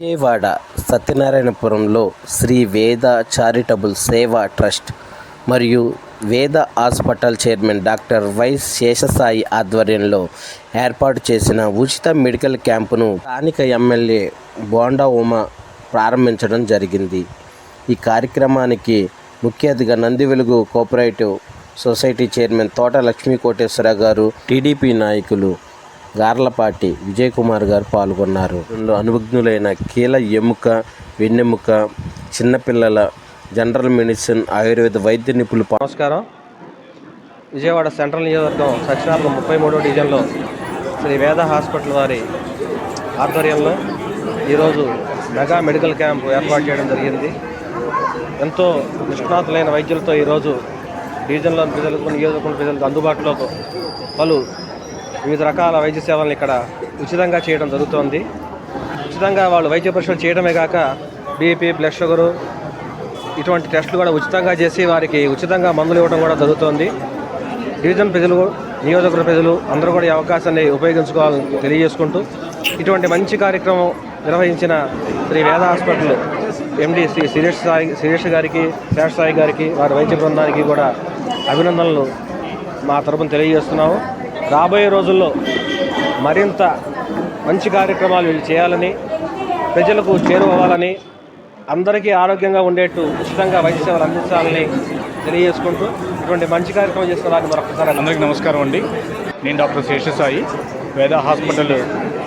విజయవాడ సత్యనారాయణపురంలో శ్రీ వేద charitable Seva trust మరియు Veda hospital chairman doctor Y Seshasai ఆధ్వర్యంలో ఏర్పాటు చేసిన ఉచిత మెడికల్ క్యాంపును స్థానిక ఎమ్మెల్యే బోండా ఉమ ప్రారంభించడం జరిగింది. ఈ కార్యక్రమానికి ముఖ్య అతిథిగా నంది వెలుగు కోఆపరేటివ్ సొసైటీ చైర్మన్ తోట లక్ష్మీ కోటేశ్వర గారు టీడీపీ నాయకులు గార్లపాటి విజయ్ కుమార్ గారు పాల్గొన్నారు. ఇందులో అనుభజ్ఞులైన కీల ఎముక వెన్నెముక చిన్నపిల్లల జనరల్ మెడిసిన్ ఆయుర్వేద వైద్య నిపుణులు నమస్కారం. విజయవాడ సెంట్రల్ నియోజకవర్గం సత్యనారాయణ ముప్పై మూడో డివిజన్లో శ్రీ వేద హాస్పిటల్ వారి ఆధ్వర్యంలో ఈరోజు మెగా మెడికల్ క్యాంప్ ఏర్పాటు చేయడం జరిగింది. ఎంతో నిష్ణాతులైన వైద్యులతో ఈరోజు డివిజన్లోని ప్రజలకు నియోజకవర్గం ప్రజలకు అందుబాటులో పలు వివిధ రకాల వైద్య సేవలను ఇక్కడ ఉచితంగా చేయడం జరుగుతోంది. ఉచితంగా వాళ్ళు వైద్య పరీక్షలు చేయడమే కాక బీపీ బ్లడ్ షుగరు ఇటువంటి టెస్టులు కూడా ఉచితంగా చేసి వారికి ఉచితంగా మందులు ఇవ్వడం కూడా జరుగుతోంది. డివిజన్ ప్రజలు నియోజకవర్గ ప్రజలు అందరూ కూడా ఈ అవకాశాన్ని ఉపయోగించుకోవాలని తెలియజేసుకుంటూ ఇటువంటి మంచి కార్యక్రమం నిర్వహించిన శ్రీ వేద హాస్పిటల్ ఎండి శ్రీ సురేష్ సాయి సురేష్ గారికి శేష సాయి గారికి వారి వైద్య బృందానికి కూడా అభినందనలు మా తరపున తెలియజేస్తున్నాము. రాబోయే రోజుల్లో మరింత మంచి కార్యక్రమాలు వీళ్ళు చేయాలని ప్రజలకు చేరువవ్వాలని అందరికీ ఆరోగ్యంగా ఉండేట్టు ఉచితంగా వైద్య సేవలు అందించాలని తెలియజేసుకుంటూ ఇటువంటి మంచి కార్యక్రమం చేస్తున్న వారిని మరొకసారి అందరికీ నమస్కారం అండి. నేను డాక్టర్ శేషసాయి వేద హాస్పిటల్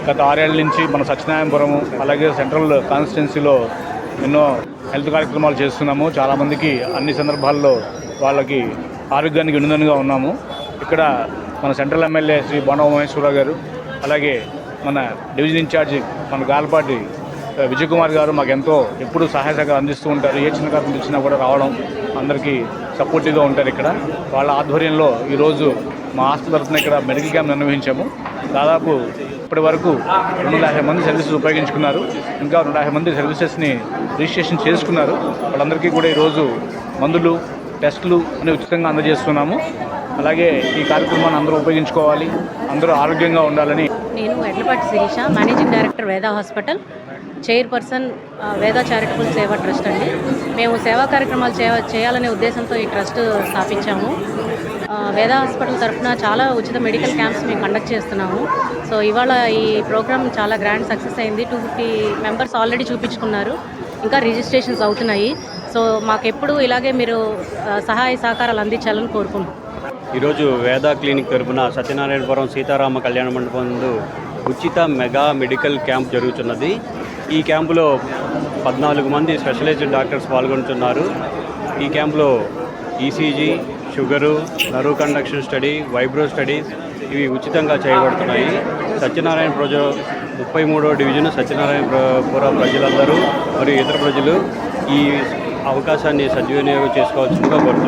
గత ఆరేళ్ళ నుంచి మన సత్యనారాయణపురం అలాగే సెంట్రల్ కాన్స్టిట్యున్సీలో ఎన్నో హెల్త్ కార్యక్రమాలు చేస్తున్నాము. చాలామందికి అన్ని సందర్భాల్లో వాళ్ళకి ఆరోగ్యానికి వినుదనుగా ఉన్నాము. ఇక్కడ మన సెంట్రల్ ఎమ్మెల్యే శ్రీ బొండ మహేశ్వరరావు గారు అలాగే మన డివిజన్ ఇన్ఛార్జి మన గాల్పాటి విజయ్ కుమార్ గారు మాకు ఎంతో ఎప్పుడు సహాయ సహకారం అందిస్తూ ఉంటారు. ఏ చిన్న కార్యక్రమం ఇచ్చినా కూడా రావడం అందరికీ సపోర్టివ్గా ఉంటారు ఇక్కడ. వాళ్ళ ఆధ్వర్యంలో ఈరోజు మా హాస్పిటల్ తరఫున ఇక్కడ మెడికల్ క్యాంప్ నిర్వహించాము. దాదాపు ఇప్పటి వరకు రెండు యాభై మంది సర్వీసెస్ ఉపయోగించుకున్నారు. ఇంకా రెండు యాభై మంది సర్వీసెస్ని రిజిస్ట్రేషన్ చేసుకున్నారు. వాళ్ళందరికీ కూడా ఈరోజు మందులు టెస్టులు అన్ని ఉచితంగా అందజేస్తున్నాము. అలాగే ఈ కార్యక్రమాన్ని అందరూ ఉపయోగించుకోవాలి అందరూ ఆరోగ్యంగా ఉండాలని. నేను Edlapati Sirisha managing director Veda hospital chairperson ఆ, వేద చారిటబుల్ సేవా ట్రస్ట్ అండి. మేము సేవా కార్యక్రమాలు చేయ చేయాలనే ఉద్దేశంతో ఈ ట్రస్ట్ స్థాపించాము. వేద హాస్పిటల్ తరఫున చాలా ఉచిత మెడికల్ క్యాంప్స్ మేము కండక్ట్ చేస్తున్నాము. సో ఇవాళ ఈ ప్రోగ్రామ్ చాలా గ్రాండ్ సక్సెస్ అయింది. టూ ఫిఫ్టీ మెంబర్స్ ఆల్రెడీ చూపించుకున్నారు. ఇంకా రిజిస్ట్రేషన్స్ అవుతున్నాయి. సో మాకెప్పుడు ఇలాగే మీరు సహాయ సహకారాలు అందించాలని కోరుకుంటున్నాం. ఈరోజు వేద క్లినిక్ తరపున సత్యనారాయణపురం సీతారామ కళ్యాణ మండపం ముందు ఉచిత మెగా మెడికల్ క్యాంప్ జరుగుతున్నది. ఈ క్యాంపులో పద్నాలుగు మంది స్పెషలైజ్డ్ డాక్టర్స్ పాల్గొంటున్నారు. ఈ క్యాంపులో ఈసీజీ షుగరు నరు కండక్షన్ స్టడీ వైబ్రో స్టడీస్ ఇవి ఉచితంగా చేయబడుతున్నాయి. సత్యనారాయణ ప్రజ ముప్పై మూడో డివిజన్ సత్యనారాయణపురం ప్రజలందరూ మరియు ఇతర ప్రజలు ఈ అవకాశాన్ని సద్వినియోగం చేసుకోవాల్సిందిగా కోరుతున్నాను